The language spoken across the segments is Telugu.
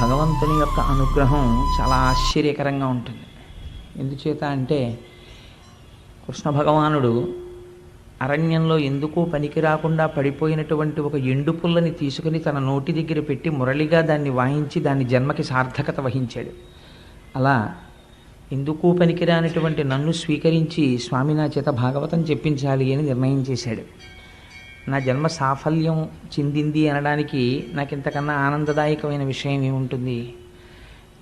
భగవంతుని యొక్క అనుగ్రహం చాలా ఆశ్చర్యకరంగా ఉంటుంది. ఎందుచేత అంటే కృష్ణ భగవానుడు అరణ్యంలో ఎందుకు పనికి రాకుండా పడిపోయినటువంటి ఒక ఎండు పుల్లని తీసుకుని తన నోటి దగ్గర పెట్టి మురళిగా దాన్ని వాయించి దాని జన్మకి సార్థకత వహించాడు. అలా ఎందుకు పనికిరానటువంటి నన్ను స్వీకరించి స్వామి నా చేత భాగవతం చెప్పించాలి అని నిర్ణయం చేశాడు. నా జన్మ సాఫల్యం చెందింది అనడానికి నాకు ఇంతకన్నా ఆనందదాయకమైన విషయం ఏముంటుంది?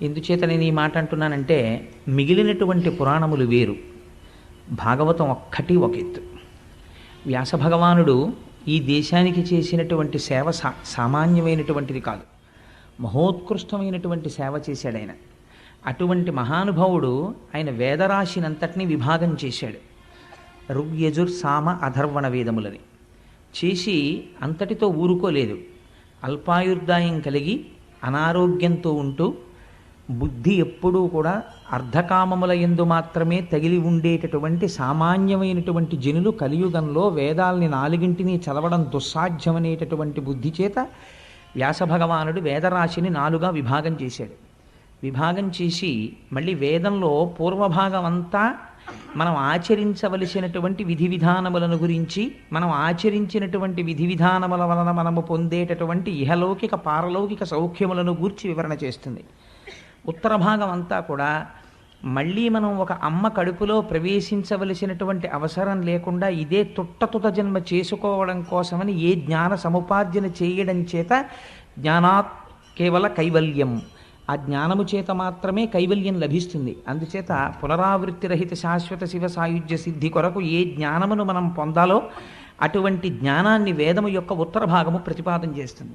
ఎందుచేత నేను ఈ మాట అంటున్నానంటే మిగిలినటువంటి పురాణములు వేరు. భాగవతం ఒక్కటి ఒక ఎత్తు. వ్యాస భగవానుడు ఈ దేశానికి చేసినటువంటి సేవ సా సామాన్యమైనటువంటిది కాదు. మహోత్కృష్టమైనటువంటి సేవ చేశాడు ఆయన అటువంటి మహానుభావుడు ఆయన వేదరాశినంతటినీ విభాగం చేశాడు. ఋగ్యజుర్ సామ అధర్వణ వేదములని. చేసి అంతటితో ఊరుకోలేదు. అల్పాయుర్దాయం కలిగి అనారోగ్యంతో ఉంటూ బుద్ధి ఎప్పుడూ కూడా అర్ధకామముల ఎందు మాత్రమే తగిలి ఉండేటటువంటి సామాన్యమైనటువంటి జనులు కలియుగంలో వేదాల్ని నాలుగింటిని చదవడం దుస్సాధ్యమనేటటువంటి బుద్ధి చేత వ్యాస భగవానుడు వేదరాశిని నాలుగా విభాగం చేశాడు. విభాగం చేసి మళ్ళీ వేదంలో పూర్వభాగం అంతా మనం ఆచరించవలసినటువంటి విధి విధానములను గురించి మనం ఆచరించినటువంటి విధి విధానముల వలన మనము పొందేటటువంటి ఇహలౌకిక పారలౌకిక సౌఖ్యములను గూర్చి వివరణ చేస్తుంది. ఉత్తర భాగం అంతా కూడా మళ్ళీ మనం ఒక అమ్మ కడుపులో ప్రవేశించవలసినటువంటి అవసరం లేకుండా ఇదే తుట్టతుత జన్మ చేసుకోవడం కోసమని ఏ జ్ఞాన సముపార్జన చేయడం చేత జ్ఞానాత్ కేవల కైవల్యం. ఆ జ్ఞానము చేత మాత్రమే కైవల్యం లభిస్తుంది. అందుచేత పునరావృత్తి రహిత శాశ్వత శివ సాయుధ్య సిద్ధి కొరకు ఏ జ్ఞానమును మనం పొందాలో అటువంటి జ్ఞానాన్ని వేదము యొక్క ఉత్తర భాగము ప్రతిపాదన చేస్తుంది.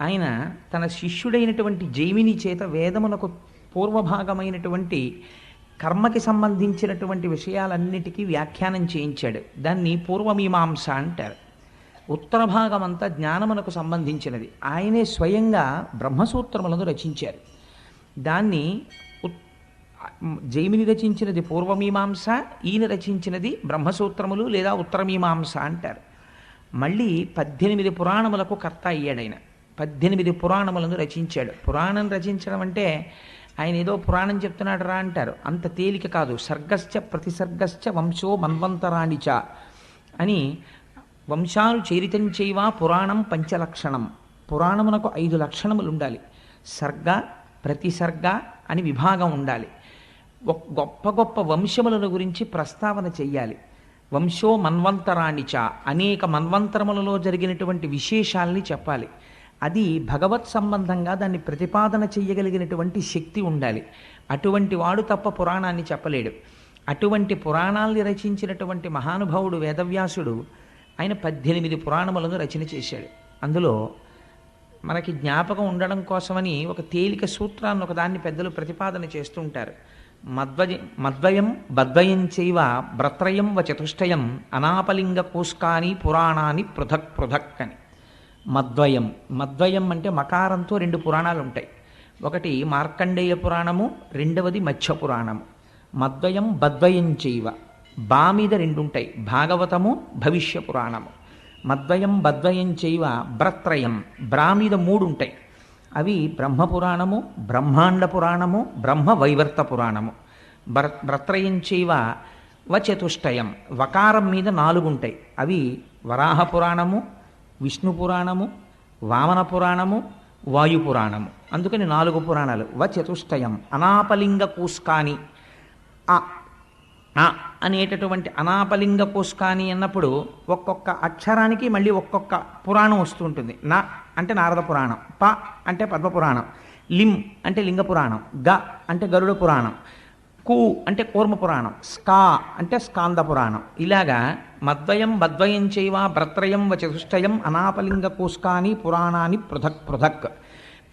ఆయన తన శిష్యుడైనటువంటి జైమిని చేత వేదమునకు పూర్వభాగమైనటువంటి కర్మకి సంబంధించినటువంటి విషయాలన్నిటికీ వ్యాఖ్యానం చేయించాడు. దాన్ని పూర్వమీమాంస అంటారు. ఉత్తర భాగం అంతా జ్ఞానమునకు సంబంధించినది. ఆయనే స్వయంగా బ్రహ్మసూత్రములను రచించారు. దాన్ని జైమిని రచించినది పూర్వమీమాంస ఈయన రచించినది బ్రహ్మసూత్రములు లేదా ఉత్తరమీమాంస అంటారు. మళ్ళీ పద్దెనిమిది పురాణములకు కర్త అయ్యాడు ఆయన పద్దెనిమిది పురాణములను రచించాడు. పురాణం రచించడం అంటే ఆయన ఏదో పురాణం చెప్తున్నాడు రా అంటారు. అంత తేలిక కాదు. సర్గశ్చ ప్రతిసర్గశ్చ వంశో మన్వంతరాణిచ అని వంశాలు చరితం చేయవా? పురాణం పంచలక్షణం. పురాణమునకు ఐదు లక్షణములు ఉండాలి సర్గ ప్రతిసర్గ అని విభాగం ఉండాలి. గొప్ప గొప్ప వంశములను గురించి ప్రస్తావన చెయ్యాలి. వంశో మన్వంతరాణిచ అనేక మన్వంతరములలో జరిగినటువంటి విశేషాల్ని చెప్పాలి. అది భగవత్ సంబంధంగా దాన్ని ప్రతిపాదన చెయ్యగలిగినటువంటి శక్తి ఉండాలి. అటువంటి వాడు తప్ప పురాణాన్ని చెప్పలేడు. అటువంటి పురాణాల్ని రచించినటువంటి మహానుభావుడు వేదవ్యాసుడు ఆయన పద్దెనిమిది పురాణములను రచన చేశాడు. అందులో మనకి జ్ఞాపకం ఉండడం కోసమని ఒక తేలిక సూత్రాన్ని ఒకదాన్ని పెద్దలు ప్రతిపాదన చేస్తుంటారు మద్వయ మద్వయం బద్వయం చైవ భ్రత్రయం వ చతుష్టయం అనాపలింగ కోస్కాని పురాణాన్ని పృథక్ పృథక్ అని. మద్వయం మద్వయం అంటే మకారంతో రెండు పురాణాలు ఉంటాయి ఒకటి మార్కండేయ పురాణము రెండవది మత్స్య పురాణము మద్వయం బద్వయం చైవ. బా మీద రెండు ఉంటాయి భాగవతము భవిష్య పురాణము మద్వయం బద్వయం చైవ బ్రత్రయం. బ్రా మీద మూడు ఉంటాయి అవి బ్రహ్మపురాణము బ్రహ్మాండ పురాణము బ్రహ్మ వైవర్త పురాణము. బ్ర బ్రత్రయం చైవ వచతుష్టయం. వకారం మీద నాలుగు ఉంటాయి అవి వరాహ పురాణము విష్ణు పురాణము వామన పురాణము వాయు పురాణము. అందుకని నాలుగు పురాణాలు. వచతుష్టయం అనాపలింగ కూస్కాని. ఆ అనేటటువంటి అనాపలింగ కోస్కాని అన్నప్పుడు ఒక్కొక్క అక్షరానికి మళ్ళీ ఒక్కొక్క పురాణం వస్తూ ఉంటుంది నా అంటే నారద పురాణం ప అంటే పద్మపురాణం లిం అంటే లింగ పురాణం గ అంటే గరుడ పురాణం కు అంటే కూర్మ పురాణం స్కా అంటే స్కాంద పురాణం. ఇలాగా మద్వయం మద్వయం చైవ భ్రత్రయం వచతుష్టయం అనాపలింగ కోస్కాని పురాణాన్ని పృథక్ పృథక్.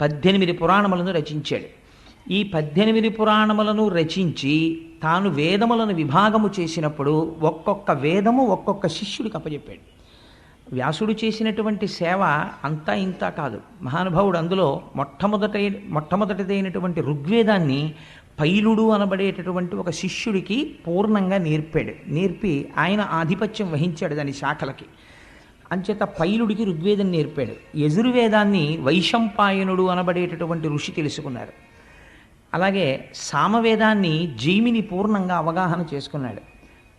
పద్దెనిమిది పురాణములను రచించాడు. ఈ పద్దెనిమిది పురాణములను రచించి తాను వేదములను విభాగము చేసినప్పుడు ఒక్కొక్క వేదము ఒక్కొక్క శిష్యుడికి అప్పచెప్పాడు వ్యాసుడు చేసినటువంటి సేవ అంతా ఇంత కాదు. మహానుభావుడు అందులో మొట్టమొదట మొట్టమొదటిదైనటువంటి ఋగ్వేదాన్ని పైలుడు అనబడేటటువంటి ఒక శిష్యుడికి పూర్ణంగా నేర్పాడు. నేర్పి ఆయన ఆధిపత్యం వహించాడు దాని శాఖలకి. అంచేత పైలుడికి ఋగ్వేదం నేర్పాడు. యజుర్వేదాన్ని వైశంపాయనుడు అనబడేటటువంటి ఋషి తెలుసుకున్నారు. అలాగే సామవేదాన్ని జైమిని పూర్ణంగా అవగాహన చేసుకున్నాడు.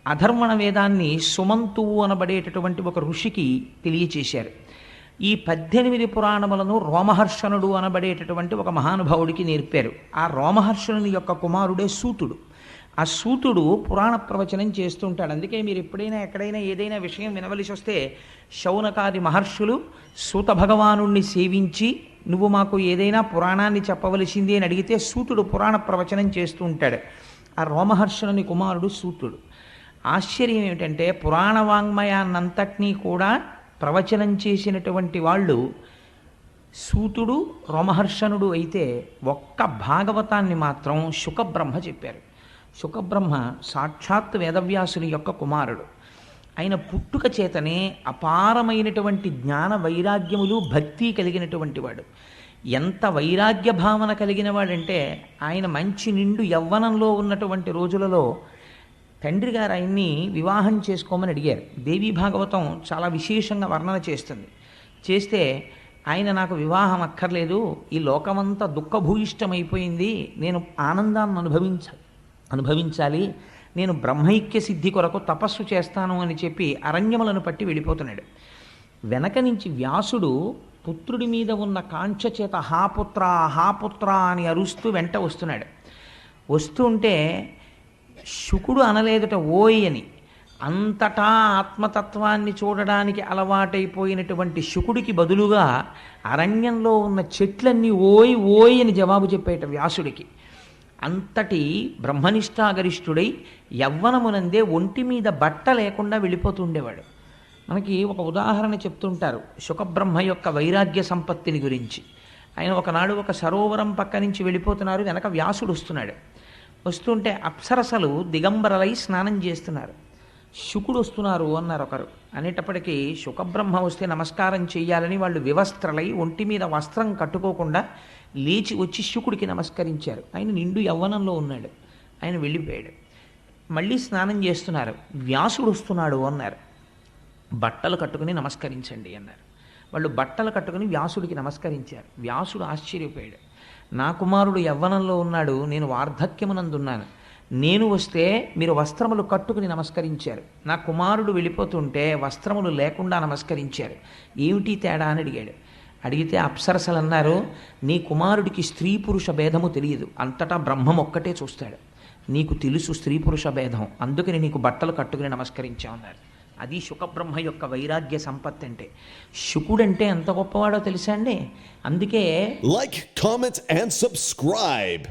అధర్వణ వేదాన్ని సుమంతువు అనబడేటటువంటి ఒక ఋషికి తెలియచేశారు. ఈ పద్దెనిమిది పురాణములను రోమహర్షణుడు అనబడేటటువంటి ఒక మహానుభావుడికి నేర్పారు. ఆ రోమహర్షణుని యొక్క కుమారుడే సూతుడు. ఆ సూతుడు పురాణ ప్రవచనం చేస్తుంటాడు. అందుకే మీరు ఎప్పుడైనా ఎక్కడైనా ఏదైనా విషయం వినవలసి వస్తే శౌనకాది మహర్షులు సూత భగవానుణ్ణి సేవించి నువ్వు మాకు ఏదైనా పురాణాన్ని చెప్పవలసింది అని అడిగితే సూతుడు పురాణ ప్రవచనం చేస్తూ ఉంటాడు. ఆ రోమహర్షణుని కుమారుడు సూతుడు. ఆశ్చర్యం ఏమిటంటే పురాణ వాంగ్మయాన్నంతటినీ కూడా ప్రవచనం చేసినటువంటి వాళ్ళు సూతుడు రోమహర్షణుడు అయితే ఒక్క భాగవతాన్ని మాత్రం శుకబ్రహ్మ చెప్పారు. శుకబ్రహ్మ సాక్షాత్ వేదవ్యాసుని యొక్క కుమారుడు. ఆయన పుట్టుక చేతనే అపారమైనటువంటి జ్ఞాన వైరాగ్యములు భక్తి కలిగినటువంటి వాడు. ఎంత వైరాగ్య భావన కలిగిన వాడంటే ఆయన మంచి నిండు యవ్వనంలో ఉన్నటువంటి రోజులలో తండ్రి గారు ఆయన్ని వివాహం చేసుకోమని అడిగారు. దేవీ భాగవతం చాలా విశేషంగా వర్ణన చేస్తుంది. చేస్తే ఆయన నాకు వివాహం అక్కర్లేదు ఈ లోకమంతా దుఃఖభూయిష్టమైపోయింది నేను ఆనందాన్ని అనుభవించాలి అనుభవించాలి నేను బ్రహ్మైక్య సిద్ధి కొరకు తపస్సు చేస్తాను అని చెప్పి అరణ్యములను పట్టి వెళ్ళిపోతున్నాడు. వెనక నుంచి వ్యాసుడు పుత్రుడి మీద ఉన్న కాంక్ష చేత హాపుత్ర హాపుత్ర అని అరుస్తూ వెంట వస్తున్నాడు. వస్తుంటే శుకుడు అనలేదుట ఓయ్ అని అంతటా ఆత్మతత్వాన్ని చూడడానికి అలవాటైపోయినటువంటి శుకుడికి బదులుగా అరణ్యంలో ఉన్న చెట్లన్నీ ఓయ్ ఓయ్ అని జవాబు చెప్పేట వ్యాసుడికి. అంతటి బ్రహ్మనిష్టాగరిష్ఠుడై యవ్వనమునందే ఒంటి మీద బట్ట లేకుండా వెళ్ళిపోతుండేవాడు. మనకి ఒక ఉదాహరణ చెప్తుంటారు శుకబ్రహ్మ యొక్క వైరాగ్య సంపత్తిని గురించి. ఆయన ఒకనాడు ఒక సరోవరం పక్క నుంచి వెళ్ళిపోతున్నారు వెనక వ్యాసుడు వస్తున్నాడు. వస్తుంటే అప్సరసలు దిగంబరలై స్నానం చేస్తున్నారు. శుకుడు వస్తున్నారు అన్నారు ఒకరు. అనేటప్పటికీ శుకబ్రహ్మ వస్తే నమస్కారం చేయాలని వాళ్ళు వివస్త్రలై ఒంటి మీద వస్త్రం కట్టుకోకుండా లేచి వచ్చి శుకుడికి నమస్కరించారు. ఆయన నిండు యవ్వనంలో ఉన్నాడు. ఆయన వెళ్ళిపోయాడు. మళ్ళీ స్నానం చేస్తున్నారు. వ్యాసుడు వస్తున్నాడు అన్నారు. బట్టలు కట్టుకుని నమస్కరించండి అన్నారు. వాళ్ళు బట్టలు కట్టుకుని వ్యాసుడికి నమస్కరించారు. వ్యాసుడు ఆశ్చర్యపోయాడు. నా కుమారుడు యవ్వనంలో ఉన్నాడు. నేను వార్ధక్యమునందున్నాను. నేను వస్తే మీరు వస్త్రములు కట్టుకుని నమస్కరించారు. నా కుమారుడు వెళ్ళిపోతుంటే వస్త్రములు లేకుండా నమస్కరించారు. ఏమిటి తేడా అని అడిగాడు. అడిగితే అప్సరసలు అన్నారు నీ కుమారుడికి స్త్రీ పురుష భేదము తెలియదు. అంతటా బ్రహ్మం ఒక్కటే చూస్తాడు. నీకు తెలుసు స్త్రీ పురుష భేదం. అందుకని నీకు బట్టలు కట్టుకుని నమస్కరించామన్నారు అది శుకబ్రహ్మ యొక్క వైరాగ్య సంపత్తి అంటే. శుకుడంటే ఎంత గొప్పవాడో తెలుసా అండి? అందుకే లైక్ కామెంట్స్ అండ్ సబ్స్క్రైబ్